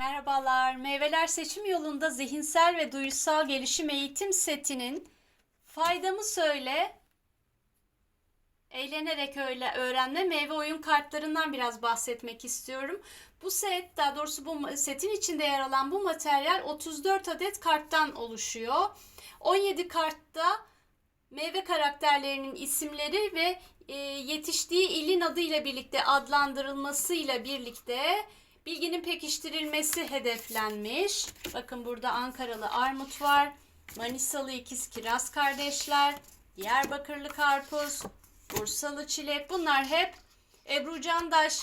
Merhabalar. Meyveler seçim yolunda zihinsel ve duyusal gelişim eğitim setinin faydamı söyle, eğlenerek öyle öğrenme meyve oyun kartlarından biraz bahsetmek istiyorum. Bu set, daha doğrusu bu setin içinde yer alan bu materyal 34 adet karttan oluşuyor. 17 kartta meyve karakterlerinin isimleri ve e, yetiştiği ilin adıyla birlikte adlandırılmasıyla birlikte bilginin pekiştirilmesi hedeflenmiş. Bakın burada Ankaralı armut var. Manisalı ikiz kiraz kardeşler. Diyarbakırlı karpuz. Bursalı çilek. Bunlar hep Ebru Candaş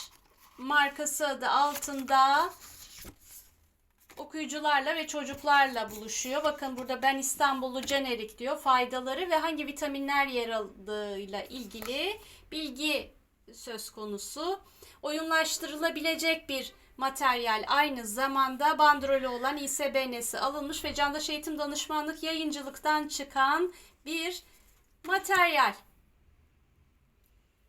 markası adı altında okuyucularla ve çocuklarla buluşuyor. Bakın burada ben İstanbullu jenerik diyor. Faydaları ve hangi vitaminler yer aldığıyla ilgili bilgi söz konusu. Oyunlaştırılabilecek bir materyal aynı zamanda bandrolü olan İSBN'si alınmış ve Candaş Eğitim Danışmanlık yayıncılıktan çıkan bir materyal.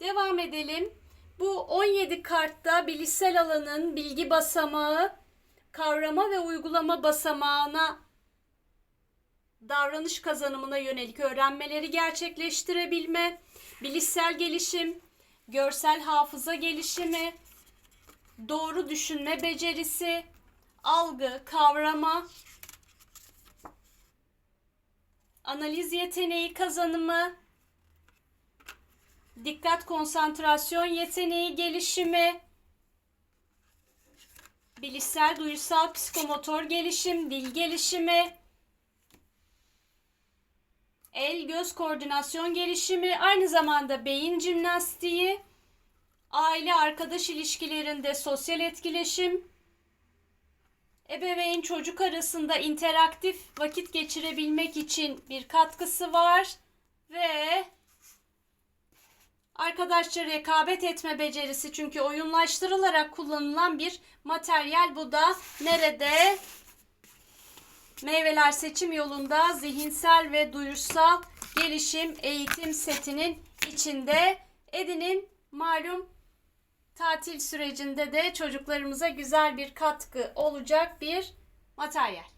Devam edelim. Bu 17 kartta bilişsel alanın bilgi basamağı, kavrama ve uygulama basamağına davranış kazanımına yönelik öğrenmeleri gerçekleştirebilme, bilişsel gelişim, görsel hafıza gelişimi, doğru düşünme becerisi, algı, kavrama, analiz yeteneği kazanımı, dikkat konsantrasyon yeteneği gelişimi, bilişsel duyusal psikomotor gelişim, dil gelişimi, el göz koordinasyon gelişimi, aynı zamanda beyin jimnastiği, aile arkadaş ilişkilerinde sosyal etkileşim, ebeveyn çocuk arasında interaktif vakit geçirebilmek için bir katkısı var ve arkadaşça rekabet etme becerisi. Çünkü oyunlaştırılarak kullanılan bir materyal bu da nerede? Meyveler seçim yolunda zihinsel ve duyusal gelişim eğitim setinin içinde edinin malum tatil sürecinde de çocuklarımıza güzel bir katkı olacak bir materyal.